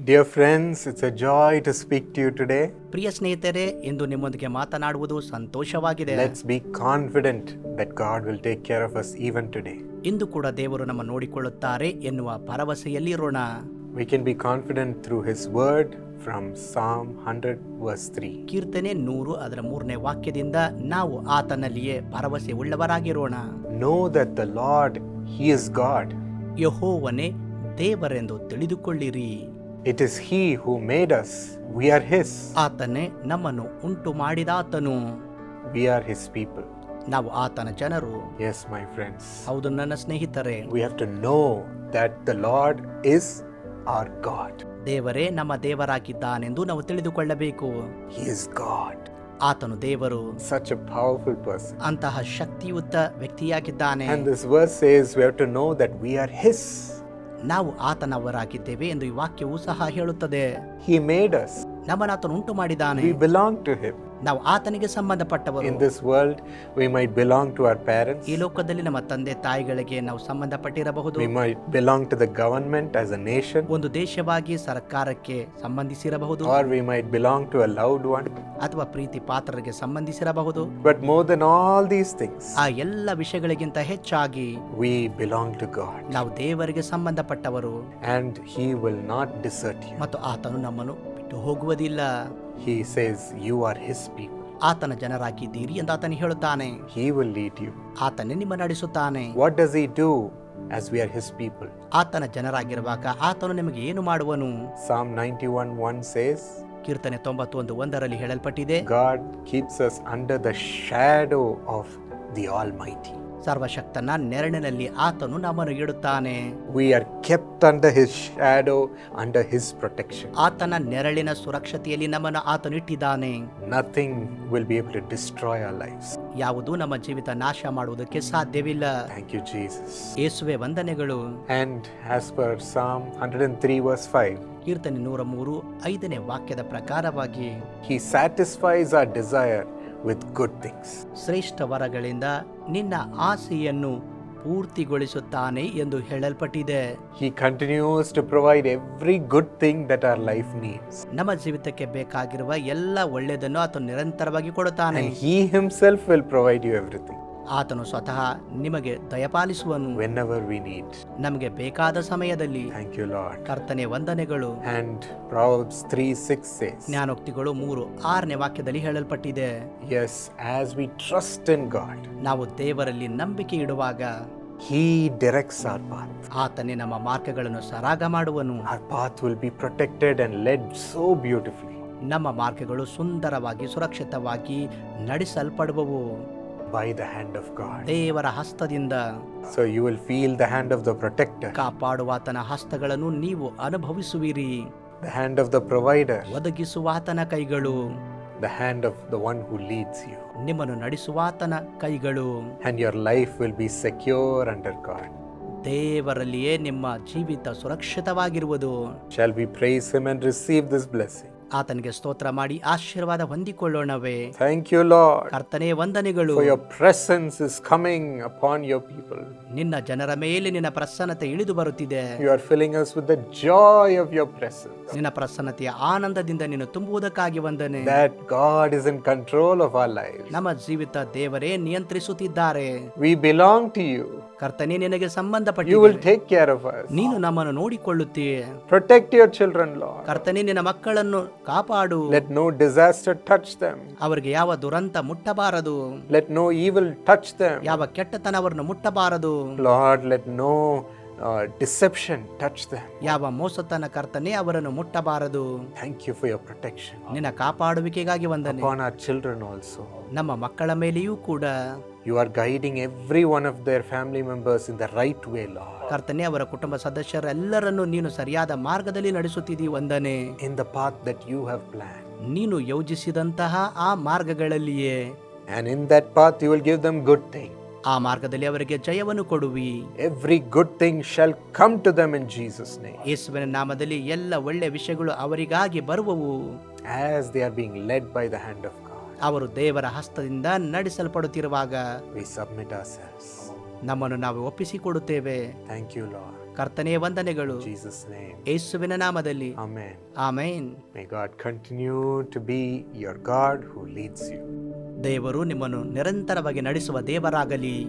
Dear friends, it's a joy to speak to you today. ಪ್ರಿಯ ಸ್ನೇಹಿತರೆ ಇಂದು ನಿಮ್ಮೊಂದಿಗೆ ಮಾತನಾಡುವುದು ಸಂತೋಷವಾಗಿದೆ Let's be confident that God will take care of us even today. ಇಂದು ಕೂಡ ದೇವರು ನಮ್ಮ ನೋಡಿಕೊಳ್ಳುತ್ತಾರೆ ಎನ್ನುವ ಭರವಸೆಯಲ್ಲಿ ಇರೋಣ We can be confident through His word from Psalm 100, verse 3. ಕೀರ್ತನೆ ನೂರು ಅದರ ಮೂರನೇ ವಾಕ್ಯದಿಂದ ನಾವು ಆತನಲ್ಲಿಯೇ ಭರವಸೆ ಉಳ್ಳವರಾಗಿರೋಣ Know that the Lord, He is God. ಯಹೋವನೇ ದೇವರೆಂದು ತಿಳಿದುಕೊಳ್ಳಿರಿ It is He who made us. We are His. ಆತನೇ ನಮ್ಮನ್ನು ಉಂಟು ಮಾಡಿದಾತನು We are His people. ನಾವು ಆತನ ಜನರು Yes, my friends. ಹೌದು ನನ್ನ ಸ್ನೇಹಿತರೆ We have to know that the Lord is our God. ದೇವರೇ ನಮ್ಮ ದೇವರಾಗಿದ್ದಾನೆಂದು ನಾವು ತಿಳಿದುಕೊಳ್ಳಬೇಕು He is God. ಆತನು ದೇವರು Such a powerful person. ಅಂತಹ ಶಕ್ತಿಯುತ ವ್ಯಕ್ತಿಯಾಗಿದ್ದಾನೆ And this verse says we have to know that we are His. ನಾವು ಆತನವರಾಗಿದ್ದೇವೆ ಎಂದು ಈ ವಾಕ್ಯವು ಸಹ ಹೇಳುತ್ತದೆ ಹಿ ಮೇಡ್ us. ನಮ್ಮನ್ನು ಆತನು ಉಂಟು ಮಾಡಿದಾನೆ ವಿ ಬಿಲಾಂಗ್ ಟು ಹಿಮ್ ನಾವು ಆತನಿಗೆ ಸಂಬಂಧಪಟ್ಟವರು ಇನ್ this world, we might belong to our parents. ಈ ಲೋಕದಲ್ಲಿ ನಮ್ಮ ತಂದೆ ತಾಯಿಗಳಿಗೆ ನಾವು ಸಂಬಂಧಪಟ್ಟಿರಬಹುದು We might belong to the government as a nation. ಒಂದು ದೇಶವಾಗಿ ಸರ್ಕಾರಕ್ಕೆ ಸಂಬಂಧಿಸಿರಬಹುದು Or we might belong to a loved one. ಅಥವಾ ಪ್ರೀತಿ ಪಾತ್ರರಿಗೆ ಸಂಬಂಧಿಸಿರಬಹುದು But more than all these things, ಆ ಎಲ್ಲ ವಿಷಯಗಳಿಗಿಂತ ಹೆಚ್ಚಾಗಿ we belong to God. ನಾವು ದೇವರಿಗೆ ಸಂಬಂಧಪಟ್ಟವರು And He will not desert you. ಮತ್ತು ಆತನು ನಮ್ಮನ್ನು ಬಿಟ್ಟು ಹೋಗುವುದಿಲ್ಲ He says, You are His people. ಆತನ ಜನರಾಗಿದ್ದೀರಿ ಎಂದು ಆತನು ಹೇಳುತ್ತಾನೆ He will lead you. ಆತನೇ ನಿಮ್ಮ ನಡೆಸುತ್ತಾನೆ What does He do as we are His people? ಆತನ ಜನರಾಗಿರುವಾಗ ಆತನು ನಿಮಗೆ ಏನು ಮಾಡುವನು Psalm 91 1 says, ಕೀರ್ತನೆ ತೊಂಬತ್ತೊಂದು ಒಂದರಲ್ಲಿ ಹೇಳಲ್ಪಟ್ಟಿದೆ God keeps us under the shadow of the Almighty. ಸರ್ವಶಕ್ತನ ನೆರಳಿನಲ್ಲಿ ಆತನು ನಮ್ಮನ್ನು ಇಡುತ್ತಾನೆ We are kept under His shadow, under His protection. ಆತನ ನೆರಳಿನ ಸುರಕ್ಷತೆಯಲ್ಲಿ ನಮ್ಮನ್ನು ಆತನು ಇಟ್ಟಿದ್ದಾನೆ Nothing will be able to destroy our lives. ಯಾವುದು ನಮ್ಮ ಜೀವಿತ ನಾಶ ಮಾಡುವುದಕ್ಕೆ ಸಾಧ್ಯವಿಲ್ಲ Thank you, Jesus. ಯೇಸುವೆ ವಂದನೆಗಳು And as per Psalm 103, verse 5, ಕೀರ್ತನೆ ನೂರ ಮೂರು ಐದನೇ ವಾಕ್ಯದ ಪ್ರಕಾರವಾಗಿ He satisfies our desire with good things ಶ್ರೇಷ್ಠ ವರಗಳಿಂದ ನಿನ್ನ ಆಸೆಯನ್ನು ಪೂರ್ತಿಗೊಳಿಸುತ್ತಾನೆ ಎಂದು ಹೇಳಲ್ಪಟ್ಟಿದೆ. He continues to provide every good thing that our life needs ನಮ್ಮ ಜೀವಿತಕ್ಕೆ ಬೇಕಾಗಿರುವ ಎಲ್ಲ ಒಳ್ಳೆಯದನ್ನು ಅಥವಾ ನಿರಂತರವಾಗಿ ಕೊಡುತ್ತಾನೆ. He himself will provide you everything ಆತನು ಸ್ವತಃ ನಿಮಗೆ ದಯಪಾಲಿಸುವನು. Whenever we need. ನಮಗೆ ಬೇಕಾದ ಸಮಯದಲ್ಲಿ. Thank you, Lord. ಕರ್ತನೆ ವಂದನೆಗಳು. And Proverbs 3 6 says, ಜ್ಞಾನೋಕ್ತಿಗಳು ಮೂರು ಆರನೇ ವಾಕ್ಯದಲ್ಲಿ ಹೇಳಲ್ಪಟ್ಟಿದೆ. Yes, as we trust in God, ನಾವು ದೇವರಲ್ಲಿ ನಂಬಿಕೆ ಇಡುವಾಗ. He directs our path. ಆತನೇ ನಮ್ಮ ಮಾರ್ಗಗಳನ್ನು ಸರಾಗ ಮಾಡುವನು. Our path will be protected and led so beautifully. ನಮ್ಮ ಮಾರ್ಗಗಳು ಸುಂದರವಾಗಿ ಸುರಕ್ಷಿತವಾಗಿ ನಡೆಸಲ್ಪಡುವವು. By the hand of God. ದೇವರ ಹಸ್ತದಿಂದ So you will feel the hand of the protector, ಕಾಪಾಡುವಾತನ ಹಸ್ತಗಳನ್ನು ನೀವು ಅನುಭವಿಸುವಿರಿ the hand of the provider, ಒದಗಿಸುವಾತನ ಕೈಗಳು the hand of the one who leads you. ನಿಮ್ಮನ್ನು ನಡೆಸುವಾತನ ಕೈಗಳು And your life will be secure under God. ದೇವರಲ್ಲಿಯೇ ನಿಮ್ಮ ಜೀವಿತ ಸುರಕ್ಷಿತವಾಗಿರುವುದು Shall we praise Him and receive this blessing? ಆತನಿಗೆ ಸ್ತೋತ್ರ ಮಾಡಿ ಆಶೀರ್ವಾದ ಹೊಂದಿಕೊಳ್ಳೋಣವೇ. ಥ್ಯಾಂಕ್ ಯು ಲಾರ್ಡ್ ಕರ್ತನೇ ವಂದನೆಗಳು. For your presence is coming upon your people ನಿನ್ನ ಜನರ ಮೇಲೆ ನಿನ್ನ ಪ್ರಸನ್ನತೆ ಇಳಿದು ಬರುತ್ತಿದೆ. You are filling us with the joy of your presence ನಿನ್ನ ಪ್ರಸನ್ನತೆಯ ಆನಂದದಿಂದ ನೀನು ತುಂಬುವುದಕ್ಕಾಗಿ ವಂದನೆ. That God is in control of our life ನಮ್ಮ ಜೀವಿತ ದೇವರೇ ನಿಯಂತ್ರಿಸುತ್ತಿದ್ದಾರೆ. ವಿ ಬಿಲಾಂಗ್ ಟು ಯು ಕರ್ತನೇ ನಿನಗೆ ಸಂಬಂಧಪಟ್ಟ you will take care of us ನೀನು ನಮ್ಮನ್ನು ನೋಡಿಕೊಳ್ಳುತ್ತೀಯ. ಪ್ರೊಟೆಕ್ಟ್ ಯುವರ್ ಚಿಲ್ಡ್ರನ್ ಲಾರ್ಡ್ ಕರ್ತನೇ ನಿನ್ನ ಮಕ್ಕಳನ್ನು ಕಾಪಾಡು. Let no disaster touch them. ಅವರಿಗೆ ಯಾವ ದುರಂತ ಮುಟ್ಟಬಾರದು. Let no evil touch them. ಯಾವ ಕೆಟ್ಟತನ ಅವರನ್ನು ಮುಟ್ಟಬಾರದು. Lord let no deception touch touch them. ಯಾವ ಮೋಸತನ ಕರ್ತನೆ ಅವರನ್ನು ಮುಟ್ಟಬಾರದು. Thank you for your protection ನಿನ್ನ ಕಾಪಾಡುವಿಕೆಗಾಗಿ ವಂದನೆ. ಆನ್ ಆರ್ ಚಿಲ್ಡ್ರನ್ ಆಲ್ಸೋ ನಮ್ಮ ಮಕ್ಕಳ ಮೇಲೆಯೂ ಕೂಡ. You are guiding every one of their family members in the right way, Lord. ಕರ್ತನೆ ಅವರ ಕುಟುಂಬ ಸದಸ್ಯರೆಲ್ಲರನ್ನು ನೀನು ಸರಿಯಾದ ಮಾರ್ಗದಲ್ಲಿ ನಡೆಸುತ್ತಿದ್ದೀ ವಂದನೆ In the path that you have planned. ನೀನು ಯೋಜಿಸಿದಂತಹ ಆ ಮಾರ್ಗಗಳಲ್ಲಿಯೇ And in that path, you will give them good things. ಆ ಮಾರ್ಗದಲ್ಲಿ ಅವರಿಗೆ ಜಯವನ್ನು ಕೊಡುವಿ Every good thing shall come to them in Jesus' name ಯೇಸುವಿನ ನಾಮದಲ್ಲಿ ಎಲ್ಲ ಒಳ್ಳೆ ವಿಷಯಗಳು ಅವರಿಗಾಗಿ ಬರುವವು as they are being led by the hand of God. ಅವರು ದೇವರ ಹಸ್ತದಿಂದ ನಡೆಸಲ್ಪಡುತ್ತಿರುವಾಗ. ನಮ್ಮನ್ನು ನಾವು ಒಪ್ಪಿಸಿಕೊಡುತ್ತೇವೆ. Thank you Lord. ಕರ್ತನೇ ವಂದನೆಗಳು. ಜೀಸಸ್ ನೇಮ್ ಯೇಸುವಿನ ನಾಮದಲ್ಲಿ. Amen amen. My God continue to be your God who leads you. ದೇವರು ನಿಮ್ಮನ್ನು ನಿರಂತರವಾಗಿ ನಡೆಸುವ ದೇವರಾಗಲಿ.